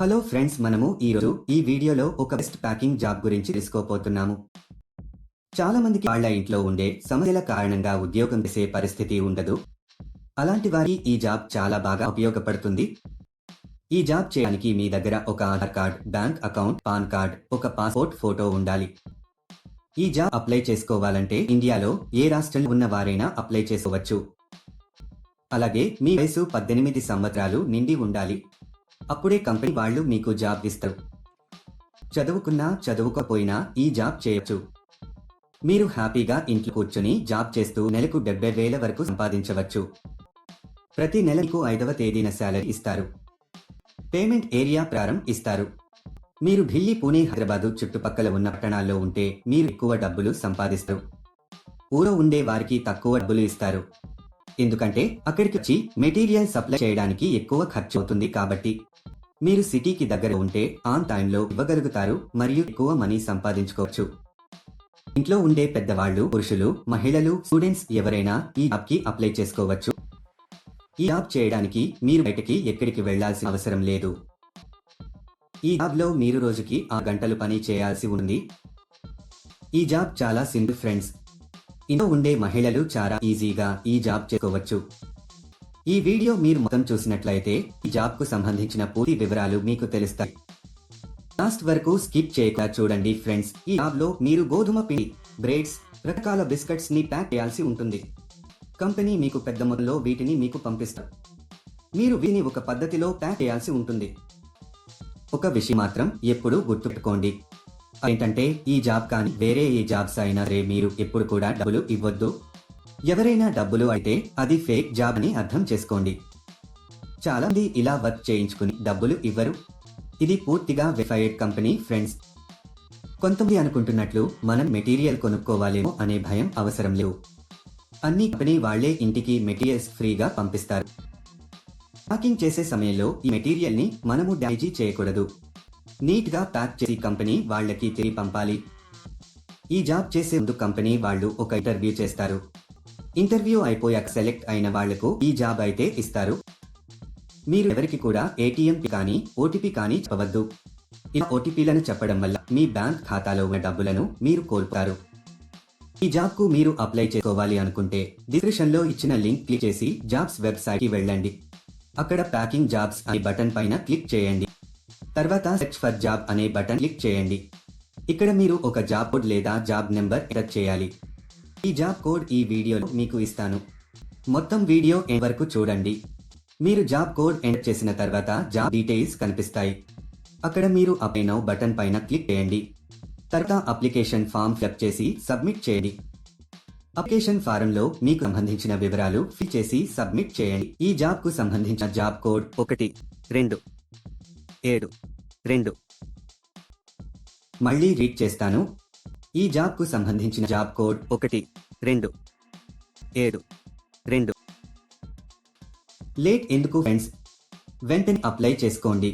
Hello friends మనము ఈరోజు ఈ వీడియోలో ఒక బెస్ట్ ప్యాకింగ్ జాబ్ గురించి తెలుసుకోపోతున్నాము చాలా మందికి వాళ్ళ ఇంట్లో ఉండే సమస్యల కారణంగా ఉద్యోగం చేసే పరిస్థితి ఉండదు. అలాంటి వారికి ఈ జాబ్ చాలా బాగా ఉపయోగపడుతుంది. ఈ జాబ్ చేయడానికి మీ దగ్గర ఒక Aadhaar card bank account PAN card ఒక పాస్పోర్ట్ ఫోటో ఉండాలి. ఈ జాబ్ అప్లై చేసుకోవాలంటే ఇండియాలో ఏ రాష్ట్రంలో ఉన్న వారైనా అప్లై చేసుకోవచ్చు. అలాగే మీ వయసు పద్దెనిమిది సంవత్సరాలు నిండి ఉండాలి. అప్పుడే కంపెనీ వాళ్ళు మీకు జాబ్ ఇస్తారు. చదువుకున్నా చదువుకోపోయినా ఈ జాబ్ చేయొచ్చు. మీరు హ్యాపీగా ఇంట్లో కూర్చొని జాబ్ చేస్తూ నెలకు డెబ్బై వేల వరకు సంపాదించవచ్చు. ప్రతి నెలకు ఐదవ తేదీన శాలరీ ఇస్తారు. పేమెంట్ ఏరియా ప్రారం ఇస్తారు. మీరు ఢిల్లీ పూణే హైదరాబాదు చుట్టుపక్కల ఉన్న పట్టణాల్లో ఉంటే మీరు ఎక్కువ డబ్బులు సంపాదిస్తారు. ఊరో ఉండే వారికి తక్కువ డబ్బులు ఇస్తారు. ఎందుకంటే అక్కడికి వచ్చి మెటీరియల్ సప్లై చేయడానికి ఎక్కువ ఖర్చు అవుతుంది కాబట్టి మీరు సిటీకి దగ్గర ఉంటే ఆన్ టైంలో ఇవ్వగలుగుతారు మరియు ఎక్కువ మనీ సంపాదించుకోవచ్చు. ఇంట్లో ఉండే పెద్దవాళ్ళు పురుషులు మహిళలు స్టూడెంట్స్ ఎవరైనా ఈ జాబ్కి అప్లై చేసుకోవచ్చు. ఈ జాబ్ చేయడానికి మీరు బయటకి ఎక్కడికి వెళ్ళాల్సిన అవసరం లేదు. ఈ జాబ్లో మీరు రోజుకి ఆ గంటలు పని చేయాల్సి ఉంది ఈ జాబ్ చాలా సింపుల్ ఫ్రెండ్స్. ఇంట్లో ఉండే మహిళలు చాలా ఈజీగా ఈ జాబ్ చేసుకోవచ్చు. ఈ వీడియో మీరు మొత్తం చూసినట్లయితే ఈ జాబ్కు సంబంధించిన పూర్తి వివరాలు మీకు తెలుస్తాయి. లాస్ట్ వరకు స్కిప్ చేయకుండా చూడండి ఫ్రెండ్స్. ఈ జాబ్లో మీరు గోధుమ పిండి బ్రెడ్స్ రకరకాల బిస్కెట్స్ని ప్యాక్ చేయాల్సి ఉంటుంది. కంపెనీ మీకు పెద్ద మొత్తంలో వీటిని మీకు పంపిస్తారు. మీరు వీటిని ఒక పద్ధతిలో ప్యాక్ చేయాల్సి ఉంటుంది. ఒక విషయం మాత్రం ఎప్పుడూ గుర్తుపెట్టుకోండి. ఏంటంటే ఈ జాబ్ కానీ వేరే ఏ జాబ్స్ అయినా రే మీరు ఎప్పుడు కూడా డబ్బులు ఇవ్వద్దు. ఎవరైనా డబ్బులు అయితే అది ఫేక్ జాబ్ అని అర్థం చేసుకోండి. చాలా మంది ఇలా వర్క్ చేయించుకుని డబ్బులు ఇవ్వరు. ఇది పూర్తిగా వెరిఫైడ్ కంపెనీ ఫ్రెండ్స్. కొంతమంది అనుకుంటున్నట్లు మనం మెటీరియల్ కొనుక్కోవాలేమో అనే భయం అవసరం లేవు. అన్ని కంపెనీ వాళ్ళే ఇంటికి మెటీరియల్స్ ఫ్రీగా పంపిస్తారు. ప్యాకింగ్ చేసే సమయంలో ఈ మెటీరియల్ని మనము డ్యామేజీ చేయకూడదు. నీట్గా ప్యాక్ చేసి కంపెనీ వాళ్ళకి తిరిగి పంపాలి. ఈ జాబ్ చేసే ముందు కంపెనీ వాళ్ళు ఒక ఇంటర్వ్యూ చేస్తారు. ఇంటర్వ్యూ అయిపోయాక సెలెక్ట్ అయిన వాళ్ళకు ఈ జాబ్ అయితే ఇస్తారు. మీరు ఎవరికి కూడా ఏటీఎం కానీ ఓటీపీ కానీ చెప్పవద్దు. ఇలా ఓటీపీలను చెప్పడం వల్ల మీ బ్యాంక్ ఖాతాలో ఉన్న డబ్బులను మీరు కోల్పోతారు. ఈ జాబ్కు మీరు అప్లై చేసుకోవాలి అనుకుంటే డిస్క్రిప్షన్లో ఇచ్చిన లింక్ క్లిక్ చేసి జాబ్స్ వెబ్సైట్కి వెళ్ళండి. అక్కడ ప్యాకింగ్ జాబ్స్ అనే బటన్ పైన క్లిక్ చేయండి. తర్వాత సెర్చ్ ఫర్ జాబ్ అనే బటన్ క్లిక్ చేయండి. ఇక్కడ మీరు ఒక జాబ్ కోడ్ లేదా జాబ్ నెంబర్ ఎంటర్ చేయాలి. ఈ జాబ్ కోడ్ ఈ వీడియోలో మీకు ఇస్తాను. మొత్తం వీడియో ఎండ్ వరకు చూడండి. మీరు జాబ్ కోడ్ ఎంటర్ చేసిన తర్వాత జాబ్ డీటెయిల్స్ కనిపిస్తాయి. అక్కడ మీరు అప్లై నౌ బటన్ పైన క్లిక్ చేయండి. తర్వాత అప్లికేషన్ ఫామ్ ఫిలప్ చేసి సబ్మిట్ చేయండి. అప్లికేషన్ ఫారంలో మీకు సంబంధించిన వివరాలు ఫిల్ చేసి సబ్మిట్ చేయండి. ఈ జాబ్కు సంబంధించిన జాబ్ కోడ్ ఒకటి రెండు ఏడు. రెండు. మళ్ళీ రీడ్ చేస్తాను. ఈ జాబ్కు సంబంధించిన జాబ్ కోడ్ ఒకటి రెండు ఏడు రెండు. లేట్ ఎందుకు ఫ్రెండ్స్? వెంటనే అప్లై చేసుకోండి.